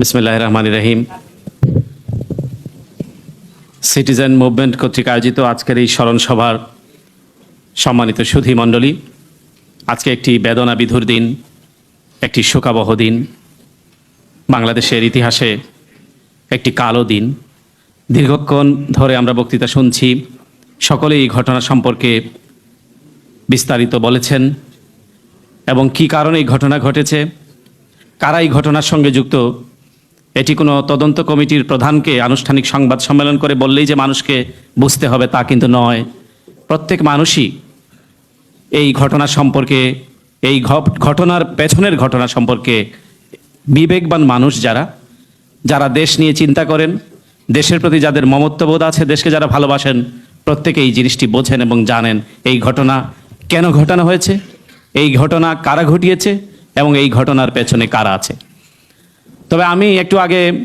বিসমিল্লাহ রহমান রহিম। Citizen movement কর্তৃক আয়োজিত আজকের এই স্মরণ সভার সম্মানিত সুধী মণ্ডলী আজকে একটি বেদনা বিধুর দিন, একটি শোকাবহ দিন, বাংলাদেশের ইতিহাসে একটি কালো দিন। দীর্ঘক্ষণ ধরে আমরা বক্তৃতা শুনছি, সকলেই এই ঘটনা সম্পর্কে বিস্তারিত বলেছেন, এবং কি কারণে এই ঘটনা ঘটেছে, কারা এই ঘটনার সঙ্গে যুক্ত এটি কোনো তদন্ত কমিটির প্রধানকে আনুষ্ঠানিক সংবাদ সম্মেলন করে বললেই যে মানুষকে বুঝতে হবে তা কিন্তু নয়। প্রত্যেক মানুষই এই ঘটনা সম্পর্কে, এই ঘটনার পেছনের ঘটনা সম্পর্কে বিবেকবান মানুষ যারা যারা দেশ নিয়ে চিন্তা করেন, দেশের প্রতি যাদের মমত্ববোধ আছে, দেশকে যারা ভালোবাসেন প্রত্যেকে এই জিনিসটি বোঝেন এবং জানেন এই ঘটনা কেন ঘটানো হয়েছে, এই ঘটনা কারা ঘটিয়েছে এবং এই ঘটনার পেছনে কারা আছে। তবে আমি একটু আগে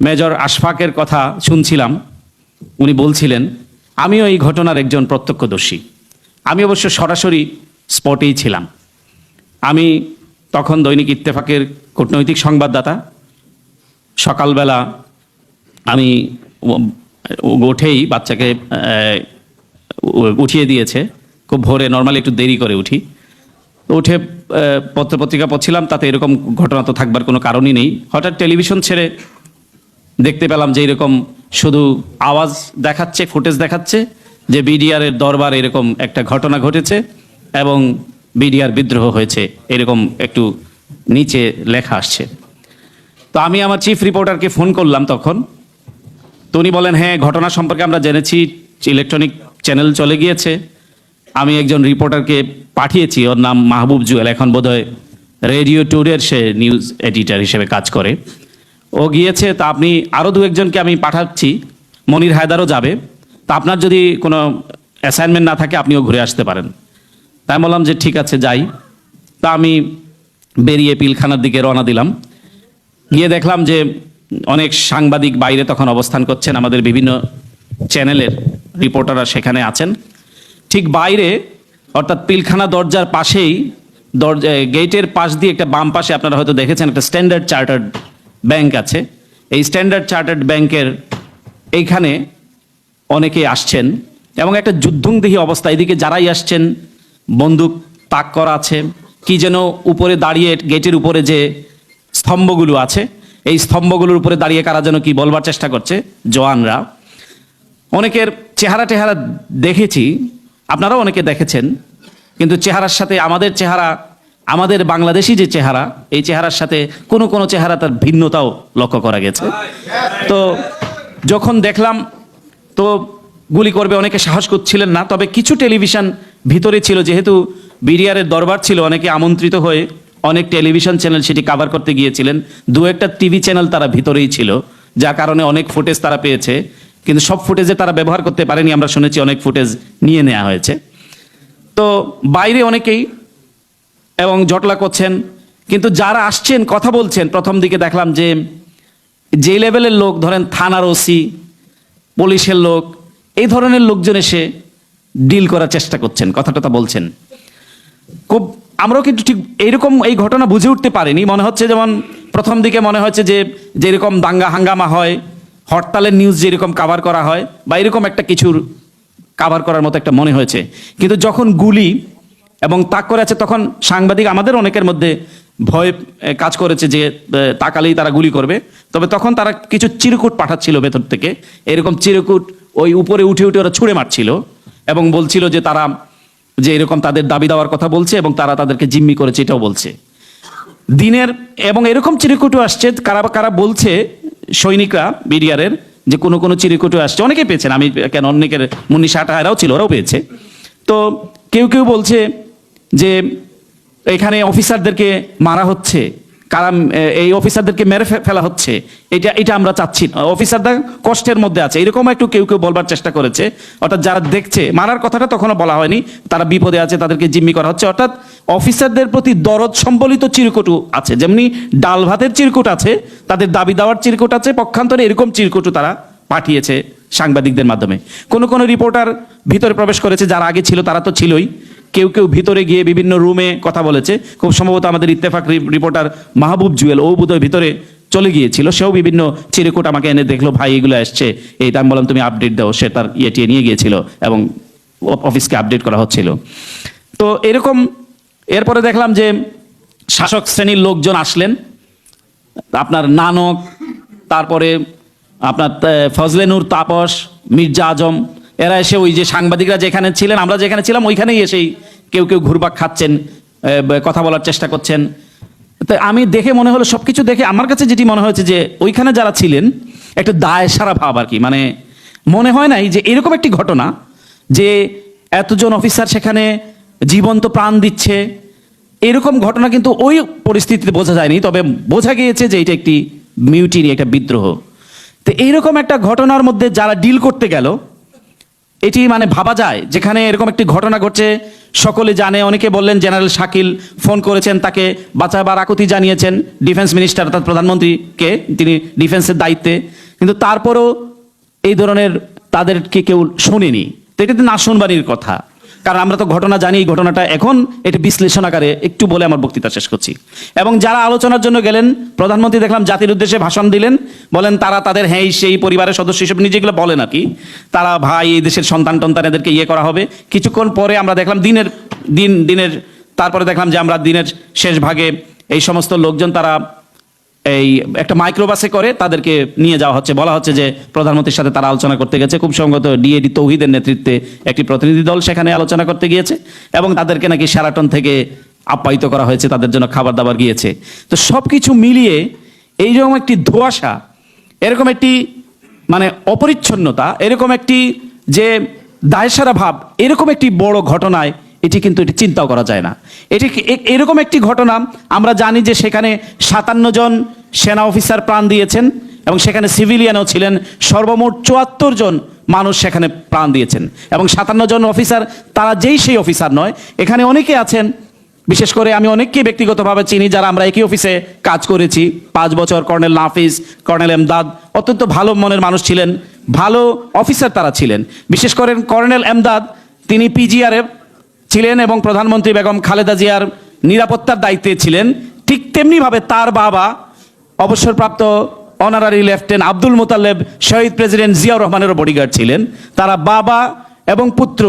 মেজর আশফাকের কথা শুনছিলাম। উনি বলছিলেন, আমিও এই ঘটনার একজন প্রত্যক্ষদর্শী। আমি অবশ্য সরাসরি স্পটেই ছিলাম। আমি তখন দৈনিক ইত্তেফাকের কূটনৈতিক সংবাদদাতা। সকালবেলা আমি উঠেই বাচ্চাকে উঠিয়ে দিয়েছে। খুব ভোরে, নর্মালি একটু দেরি করে উঠি। উঠে আহ, পত্রপত্রিকা পড়ছিলাম তাতে এরকম ঘটনা তো থাকবার কোনো কারণই নেই। হঠাৎ টেলিভিশন ছেড়ে দেখতে পেলাম যে এরকম শুধু আওয়াজ দেখাচ্ছে ফুটেজ দেখাচ্ছে যে বিডিআর এর দরবার এরকম একটা ঘটনা ঘটেছে এবং বিডিআর বিদ্রোহ হয়েছে এরকম একটু নিচে লেখা আসছে। তো আমি আমার চিফ রিপোর্টারকে ফোন করলাম তখন। তো উনি বলেন হ্যাঁ ঘটনা সম্পর্কে আমরা জেনেছি ইলেকট্রনিক চ্যানেল চলে গিয়েছে। আমি একজন রিপোর্টারকে পাঠিয়েছি, ওর নাম মাহবুব জুয়েল। এখন বোধহয় রেডিও ট্যুরের সে নিউজ এডিটর হিসেবে কাজ করে। ও গিয়েছে, তা আপনি আরও দু একজনকে আমি পাঠাচ্ছি। মনির হায়দারও যাবে। তা আপনার যদি কোনো অ্যাসাইনমেন্ট না থাকে, আপনিও ঘুরে আসতে পারেন। তাই বললাম যে ঠিক আছে, যাই। তা আমি বেরিয়ে পিলখানার দিকে রওনা দিলাম। গিয়ে দেখলাম যে অনেক সাংবাদিক বাইরে তখন অবস্থান করছেন আমাদের বিভিন্ন চ্যানেলের রিপোর্টাররা সেখানে আছেন। ঠিক বাইরে অর্থাৎ পিলখানা দরজার পাশেই, দরজা, গেটের পাশ দিয়ে একটা বাম পাশে আপনারা হয়তো দেখেছেন একটা স্ট্যান্ডার্ড চার্টার্ড ব্যাংক আছে। এই স্ট্যান্ডার্ড চার্টার্ড ব্যাংকের এইখানে অনেকে আসছেন এবং একটা যুদ্ধংদেহী অবস্থা। এদিকে যারাই আসছেন, বন্দুক তাক করা আছে। কি যেন উপরে দাঁড়িয়ে গেটের উপরে যে স্তম্ভগুলো আছে, এই স্তম্ভগুলোর উপরে দাঁড়িয়ে কারা যেন কি বলবার চেষ্টা করছে, জওয়ানরা। অনেকের চেহারা টেহারা দেখেছি আপনারাও অনেকে দেখেছেন, কিন্তু চেহারার সাথে আমাদের চেহারা, আমাদের বাংলাদেশি যে চেহারা, এই চেহারার সাথে কোনো কোনো চেহারা তার ভিন্নতাও লক্ষ্য করা গেছে। তো যখন দেখলাম, তো গুলি করবে অনেকে সাহস করছিলেন না, তবে কিছু টেলিভিশন ভিতরে ছিল, যেহেতু বিডিআরের দরবার ছিল, অনেকে আমন্ত্রিত হয়ে অনেক টেলিভিশন চ্যানেল সেটি কভার করতে গিয়েছিলেন। দু একটা টিভি চ্যানেল তারা ভিতরেই ছিল যা কারণে অনেক ফুটেজ তারা পেয়েছে। কিন্তু সব ফুটেজে তারা ব্যবহার করতে পারেনি, আমরা শুনেছি অনেক ফুটেজ নিয়ে নেওয়া হয়েছে। তো বাইরে অনেকেই এবং জটলা করছেন, কিন্তু যারা আসছেন, কথা বলছেন, প্রথম দিকে দেখলাম যে যে লেভেলের লোক, ধরেন থানার ওসি পুলিশের লোক, এই ধরনের লোকজন এসে ডিল করার চেষ্টা করছেন কথা টথা বলছেন। খুব, আমরাও কিন্তু ঠিক এইরকম এই ঘটনা বুঝে উঠতে পারিনি, মনে হচ্ছে যেমন প্রথম দিকে মনে হচ্ছে যে যেরকম দাঙ্গা হাঙ্গামা হয় হরতালের নিউজ যেরকম কাভার করা হয় বা এরকম একটা কিছুর কাভার করার মতো একটা মনে হয়েছে। কিন্তু যখন গুলি এবং তাক করে আছে, তখন সাংবাদিক আমাদের অনেকের মধ্যে ভয় কাজ করেছে যে তাকালেই তারা গুলি করবে। তবে তখন তারা কিছু চিরকুট পাঠাচ্ছিল ভেতর থেকে। এরকম চিরকুট ওই উপরে উঠে উঠে ওরা ছুঁড়ে মারছিল এবং বলছিল যে তারা যে এরকম তাদের দাবি দেওয়ার কথা বলছে এবং তারা তাদেরকে জিম্মি করেছে, এটাও বলছে। দিনের এবং এরকম চিরকুটু আসছে, কারা কারা বলছে সৈনিকরা বিডিআরের যে কোনো কোনো চিরিকুটু আসছে অনেকে পেয়েছেন। আমি কেন অনেকের মুন্নি সাটাহারাও ছিল, ওরাও পেয়েছে। তো কেউ কেউ বলছে যে এখানে অফিসারদেরকে মারা হচ্ছে। কারা এ- এই অফিসারদেরকে মেরে ফেলা হচ্ছে। এটা এটা আমরা চাচ্ছি না। অফিসাররা কষ্টের মধ্যে আছে। এরকম একটু কেউ কেউ বলবার চেষ্টা করেছে। অর্থাৎ যারা দেখছে, মারার কথাটা তখনও বলা হয়নি। তারা বিপদে আছে, তাদেরকে জিম্মি করা হচ্ছে। অর্থাৎ অফিসারদের প্রতি দরদ সম্বলিত চিরকুটু আছে। যেমনি ডাল ভাতের চিরকুট আছে, তাদের দাবি দেওয়ার চিরকুট আছে, পক্ষান্তরে এরকম চিরকুটু তারা পাঠিয়েছে সাংবাদিকদের মাধ্যমে। কোন কোন রিপোর্টার ভিতরে প্রবেশ করেছে, যারা আগে ছিল, তারা তো ছিলই। কেউ কেউ ভিতরে গিয়ে বিভিন্ন রুমে কথা বলেছে। খুব সম্ভবত আমাদের ইত্তেফাক রিপোর্টার মাহবুব জুয়েল, ও বোধহয় ভিতরে চলে গিয়েছিল, সেও বিভিন্ন চিরকুট আমাকে এনে দেখল, ভাই, এগুলো আসছে এই আমি বললাম, তুমি আপডেট দাও সে তার ইয়ে টিয়ে নিয়ে গিয়েছিল এবং অফিসকে আপডেট করা হচ্ছিল। তো এরকম এরপরে দেখলাম যে শাসক শ্রেণির লোকজন আসলেন, আপনার নানক, তারপরে আপনার ফজলেনুর তাপস, মির্জা আজম এরা এসে ওই যে সাংবাদিকরা যেখানে ছিলেন, আমরা যেখানে ছিলাম, ওইখানেই এসেই কেউ কেউ ঘুরবাক খাচ্ছেন কথা বলার চেষ্টা করছেন। তো আমি দেখে মনে হলো সবকিছু দেখে আমার কাছে যেটি মনে হয়েছে যে, ওইখানে যারা ছিলেন, একটা দায় সারা ভাব আর কি। মানে মনে হয় নাই যে এরকম একটি ঘটনা যে এতজন অফিসার সেখানে জীবন্ত প্রাণ দিচ্ছে। এরকম ঘটনা কিন্তু ওই পরিস্থিতিতে বোঝা যায়নি, তবে বোঝা গিয়েছে যে এটা একটি মিউটিনি, একটা বিদ্রোহ। তো এইরকম একটা ঘটনার মধ্যে যারা ডিল করতে গেল এটি মানে ভাবা যায়, যেখানে এরকম একটি ঘটনা ঘটছে। সকলে জানে, অনেকে বললেন জেনারেল শাকিল ফোন করেছেন, তাকে বাঁচাবার আকুতি জানিয়েছেন ডিফেন্স মিনিস্টার, অর্থাৎ প্রধানমন্ত্রীকে, তিনি ডিফেন্সের দায়িত্বে। কিন্তু তারপরও এই ধরনের তাদেরকে কেউ শোনেনি। তো এটা না শুনবানির কথা। কারণ আমরা তো ঘটনা জানি, এই ঘটনাটা এখন এটা বিশ্লেষণ আকারে একটু বলে আমার বক্তৃতা শেষ করছি। এবং যারা আলোচনার জন্য গেলেন, প্রধানমন্ত্রী দেখলাম জাতির উদ্দেশ্যে ভাষণ দিলেন, বলেন তারা তাদের হ্যাঁ সেই পরিবারের সদস্য হিসেবে নিজেগুলো বলেন আর কি তারা ভাই, এই দেশের সন্তান টন্তান এদেরকে ইয়ে করা হবে। কিছুক্ষণ পরে আমরা দেখলাম দিনের, দিন, দিনের, তারপরে দেখলাম যে আমরা দিনের শেষ ভাগে এই সমস্ত লোকজন তারা এই একটা মাইক্রোবাসে করে, তাদেরকে নিয়ে যাওয়া হচ্ছে। বলা হচ্ছে যে প্রধানমন্ত্রীর সাথে তারা আলোচনা করতে গেছে। খুব সম্ভবত ডিএডি তৌহিদের নেতৃত্বে একটি প্রতিনিধি দল সেখানে আলোচনা করতে গিয়েছে এবং তাদেরকে নাকি সেরাটন থেকে আপ্যায়িত করা হয়েছে, তাদের জন্য খাবার দাবার গিয়েছে। তো সব কিছু মিলিয়ে এইরকম একটি ধোঁয়াশা, এরকম একটি মানে অপরিচ্ছন্নতা, এরকম একটি যে দায়সারা ভাব, এরকম একটি বড় ঘটনায় এটি কিন্তু এটি চিন্তাও করা যায় না। এটি এরকম একটি ঘটনা আমরা জানি যে সেখানে সাতান্ন জন সেনা অফিসার প্রাণ দিয়েছেন এবং সেখানে সিভিলিয়ানও ছিলেন। সর্বমোট চুয়াত্তর জন মানুষ সেখানে প্রাণ দিয়েছেন এবং সাতান্ন জন অফিসার তারা যেই সেই অফিসার নয়। এখানে অনেকে আছেন, বিশেষ করে আমি অনেককে ব্যক্তিগতভাবে চিনি যারা আমরা একই অফিসে কাজ করেছি। পাঁচ বছর কর্নেল নাফিস, কর্নেল এমদাদ, অত্যন্ত ভালো মনের মানুষ ছিলেন, ভালো অফিসার তারা ছিলেন। বিশেষ করেন কর্নেল এমদাদ, তিনি পিজিআরে ছিলেন এবং প্রধানমন্ত্রী বেগম খালেদা জিয়ার নিরাপত্তার দায়িত্বে ছিলেন, ঠিক তেমনিভাবে তার বাবা অবসরপ্রাপ্ত অনারারি লেফটেন্যান্ট আব্দুল মোতালেব, শহীদ প্রেসিডেন্ট জিয়াউর রহমানেরও বডিগার্ড ছিলেন। তারা বাবা এবং পুত্র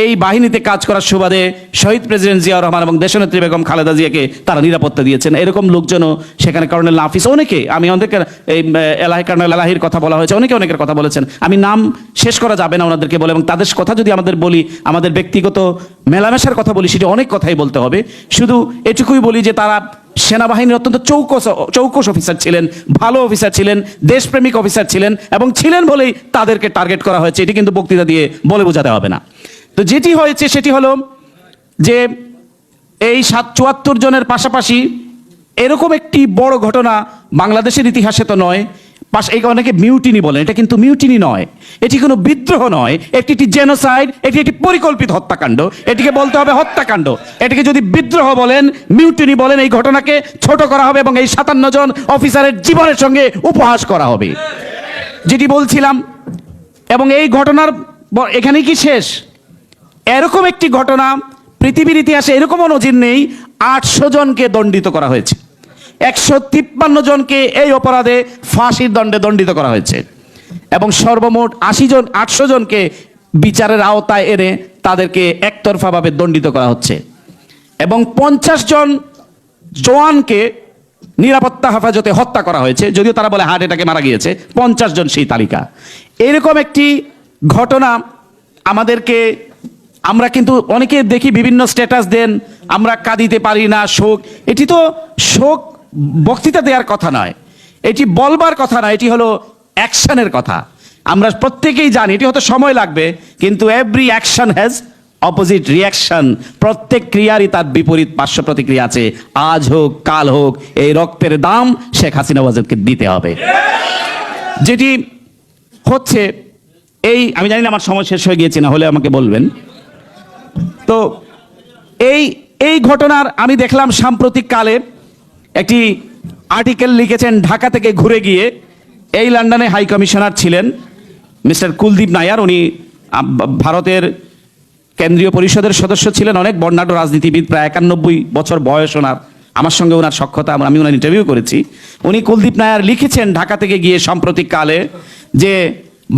এই বাহিনীতে কাজ করার সুবাদে শহীদ প্রেসিডেন্ট জিয়াউর রহমান এবং দেশনেত্রী বেগম খালেদা জিয়াকে তারা নিরাপত্তা দিয়েছেন। এরকম লোকজনও সেখানে কর্নেল নাফিস, অনেকে, আমি অনেকে এই এলাহি, কর্নেল এলাহির কথা বলা হয়েছে, অনেকে অনেকের কথা বলেছেন। আমি নাম শেষ করা যাবে না ওনাদেরকে বলে এবং তাদের কথা যদি আমাদের বলি, আমাদের ব্যক্তিগত মেলামেশার কথা বলি, সেটি অনেক কথাই বলতে হবে। শুধু এটুকুই বলি যে তারা সেনাবাহিনীর অত্যন্ত চৌকস চৌকস অফিসার ছিলেন, ভালো অফিসার ছিলেন, দেশপ্রেমিক অফিসার ছিলেন এবং ছিলেন বলেই তাদেরকে টার্গেট করা হয়েছে। এটি কিন্তু বক্তৃতা দিয়ে বলে বোঝাতে হবে না। তো যেটি হয়েছে সেটি হলো যে এই সাত চুয়াত্তর জনের পাশাপাশি এরকম একটি বড় ঘটনা বাংলাদেশের ইতিহাসে তো নয়, পাশ এই অনেকে মিউটিনি বলেন এটা কিন্তু মিউটিনি নয়, এটি কোনো বিদ্রোহ নয়, এটি একটি জেনোসাইড এটি একটি পরিকল্পিত হত্যাকাণ্ড, এটিকে বলতে হবে হত্যাকাণ্ড, এটিকে যদি বিদ্রোহ বলেন, মিউটিনি বলেন, এই ঘটনাকে ছোট করা হবে এবং এই সাতান্ন জন অফিসারের জীবনের সঙ্গে উপহাস করা হবে। যেটি বলছিলাম, এবং এই ঘটনার এখানেই কি শেষ? এরকম একটি ঘটনা পৃথিবীর ইতিহাসে এরকমও নজির নেই, আটশো জনকে দণ্ডিত করা হয়েছে। একশো তিপ্পান্ন জনকে এই অপরাধে ফাঁসির দণ্ডে দণ্ডিত করা হয়েছে। এবং সর্বমোট আশি জন, আটশো জনকে বিচারের আওতায় এনে তাদেরকে একতরফাভাবে দণ্ডিত করা হচ্ছে। এবং পঞ্চাশ জন জওয়ানকে নিরাপত্তা হেফাজতে হত্যা করা হয়েছে, যদিও তারা বলে হার্ট অ্যাটাকে মারা গিয়েছে। পঞ্চাশ জন সেই তালিকা। এরকম একটি ঘটনা আমাদেরকে আমরা কিন্তু অনেকে দেখি বিভিন্ন স্ট্যাটাস দেন, আমরা কাঁদিতে পারি না, শোক। এটি তো শোক বক্তৃতা দেওয়ার কথা নয়। এটি বলবার কথা না এটি হলো অ্যাকশনের কথা। আমরা প্রত্যেকেই জানি, এটি হয়তো সময় লাগবে, কিন্তু every action has opposite reaction প্রত্যেক ক্রিয়ারই তার বিপরীত পার্শ্ব প্রতিক্রিয়া আছে। আজ হোক, কাল হোক, এই রক্তের দাম শেখ হাসিনা ওয়াজেদকে দিতে হবে। যেটি হচ্ছে, এই, আমি জানি না আমার সময় শেষ হয়ে গিয়েছে, না হলে আমাকে বলবেন। তো এই এই ঘটনার আমি দেখলাম সাম্প্রতিক কালে একটি আর্টিকেল লিখেছেন ঢাকা থেকে ঘুরে গিয়ে। এই লন্ডনে হাই কমিশনার ছিলেন মিস্টার কুলদীপ নায়ার। উনি ভারতের কেন্দ্রীয় পরিষদের সদস্য ছিলেন অনেক, বর্ণাঢ্য রাজনীতিবিদ, প্রায় একানব্বই বছর বয়স ওনার। আমার সঙ্গে ওনার সক্ষতা আমি ওনার ইন্টারভিউ করেছি। উনি কুলদীপ নায়ার লিখেছেন ঢাকা থেকে গিয়ে সাম্প্রতিক কালে যে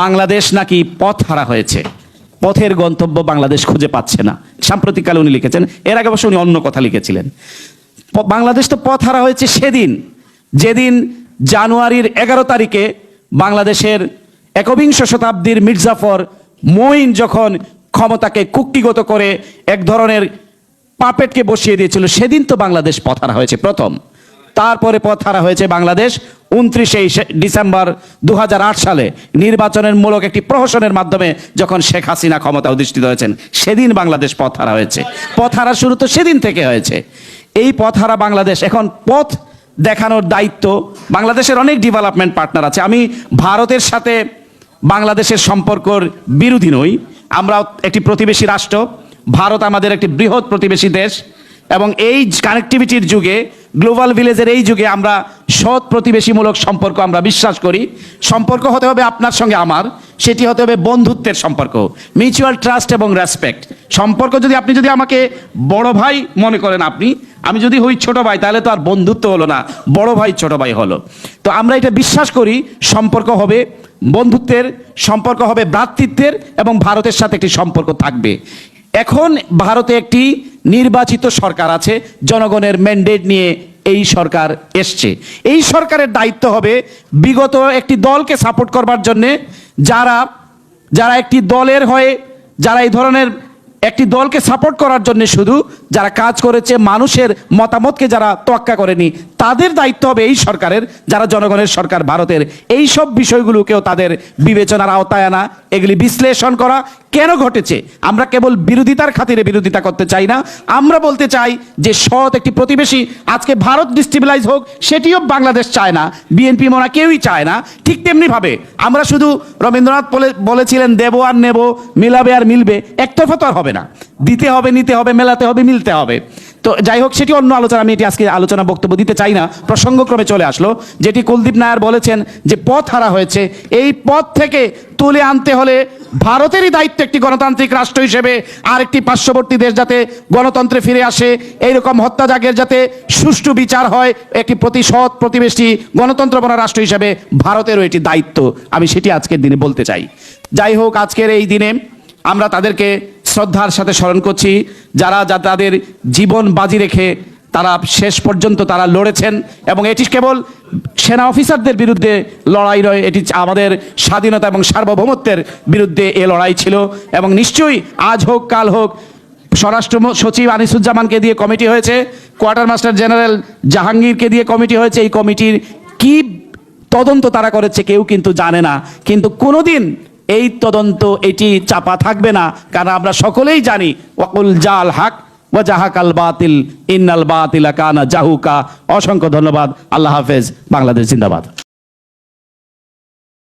বাংলাদেশ নাকি পথ হারা হয়েছে। পথের গন্তব্য বাংলাদেশ খুঁজে পাচ্ছে না। সাম্প্রতিক কালে উনি লিখেছেন, এর আগে অবশ্য উনি অন্য কথা লিখেছিলেন। বাংলাদেশ তো পথ হারা হয়েছে সেদিন। যেদিন জানুয়ারির এগারো তারিখে বাংলাদেশের একবিংশ শতাব্দীর মির্জাফর মঈন যখন ক্ষমতাকে কুক্ষিগত করে এক ধরনের পাপেটকে বসিয়ে দিয়েছিল, সেদিন তো বাংলাদেশ পথ হারা হয়েছে প্রথম। তারপরে পথ হারা হয়েছে বাংলাদেশ উনত্রিশে ডিসেম্বর দু হাজার আট সালে। নির্বাচনের মূলক একটি প্রহসনের মাধ্যমে যখন শেখ হাসিনা ক্ষমতা অধিষ্ঠিত হয়েছেন, সেদিন বাংলাদেশ পথ হারা হয়েছে। পথ হারা শুরু তো সেদিন থেকে হয়েছে। এই পথ হারা বাংলাদেশ এখন পথ দেখানোর দায়িত্ব বাংলাদেশের অনেক ডেভেলপমেন্ট পার্টনার আছে। আমি ভারতের সাথে বাংলাদেশের সম্পর্কর বিরোধী নই। আমরা একটি প্রতিবেশী রাষ্ট্র। ভারত আমাদের একটি বৃহৎ প্রতিবেশী দেশ। এবং এই কানেক্টিভিটির যুগে গ্লোবাল ভিলেজের এই যুগে আমরা সৎ প্রতিবেশীমূলক সম্পর্ক আমরা বিশ্বাস করি। সম্পর্ক হতে হবে আপনার সঙ্গে আমার, সেটি হতে হবে বন্ধুত্বের সম্পর্ক মিউচুয়াল ট্রাস্ট এবং রেসপেক্ট সম্পর্ক যদি আপনি যদি আমাকে বড় ভাই মনে করেন আপনি, আমি যদি হই ছোট ভাই, তাহলে তো আর বন্ধুত্ব হলো না, বড় ভাই ছোট ভাই হলো। তো আমরা এটা বিশ্বাস করি, সম্পর্ক হবে বন্ধুত্বের, সম্পর্ক হবে ভ্রাতৃত্বের এবং ভারতের সাথে একটি সম্পর্ক থাকবে। এখন ভারতে একটি নির্বাচিত সরকার আছে, জনগণের ম্যান্ডেট নিয়ে এই সরকার এসছে। এই সরকারের দায়িত্ব হবে বিগত একটি দলকে সাপোর্ট করবার জন্যে যারা যারা একটি দলের হয়ে, যারা এই ধরনের একটি দলকে সাপোর্ট করার জন্য শুধু যারা কাজ করেছে, মানুষের মতামতকে যারা তোয়াক্কা করেনি তাদের দায়িত্ব হবে এই সরকারের, যারা জনগণের সরকার ভারতের। এই সব বিষয়গুলোকেও তাদের বিবেচনার আওতায় আনা, এগুলি বিশ্লেষণ করা কেন ঘটেছে? আমরা কেবল বিরোধিতার খাতিরে বিরোধিতা করতে চাই না। আমরা বলতে চাই যে সৎ একটি প্রতিবেশী আজকে ভারত ডিস্টেবিলাইজ হোক, সেটিও বাংলাদেশ চায় না। বিএনপি মোনা কেউই চায় না। ঠিক তেমনি ভাবে আমরা শুধু রবীন্দ্রনাথ বলে, বলেছিলেন, দেব আর নেব, মিলাবে আর মিলবে। একতরফা তো আর হবে না। দিতে হবে, নিতে হবে, মেলাতে হবে, মিলতে হবে। তো যাই হোক, সেটি অন্য আলোচনা, আমি এটি আজকে আলোচনা বক্তব্য দিতে চাই না। প্রসঙ্গক্রমে চলে আসলো, যেটি কুলদীপ নায়ার বলেছেন যে পথ হারা হয়েছে। এই পথ থেকে তুলে আনতে হলে ভারতেরই দায়িত্ব একটি গণতান্ত্রিক রাষ্ট্র হিসেবে, আর একটি পার্শ্ববর্তী দেশ যাতে গণতন্ত্রে ফিরে আসে, এইরকম হত্যাযাগের যাতে সুষ্ঠু বিচার হয়, একটি প্রতিশোধ প্রতিবেশী গণতন্ত্রপনা রাষ্ট্র হিসেবে ভারতেরও এটি দায়িত্ব। আমি সেটি আজকের দিনে বলতে চাই। যাই হোক, আজকের এই দিনে আমরা তাদেরকে শ্রদ্ধার সাথে স্মরণ করছি, যারা যা তাদের জীবন বাজি রেখে তারা শেষ পর্যন্ত তারা লড়েছেন এবং এটি কেবল সেনা অফিসারদের বিরুদ্ধে লড়াই নয়, এটি আমাদের স্বাধীনতা এবং সার্বভৌমত্বের বিরুদ্ধে এ লড়াই ছিল এবং নিশ্চয়ই আজ হোক, কাল হোক, স্বরাষ্ট্র সচিব আনিসুজ্জামানকে দিয়ে কমিটি হয়েছে, কোয়ার্টার মাস্টার জেনারেল জাহাঙ্গীরকে দিয়ে কমিটি হয়েছে, এই কমিটির কি তদন্ত তারা করেছে কেউ কিন্তু জানে না। কিন্তু কোনোদিন এই তদন্ত এটি চাপা থাকবে না, কারণ আমরা সকলেই জানি, ওয়াকুল জাল হাক ও জাহাকাল বাতিল, ইন্নাল বাতিলা কানা জাহুকা। অসংখ্য ধন্যবাদ, আল্লাহ হাফেজ, বাংলাদেশ জিন্দাবাদ।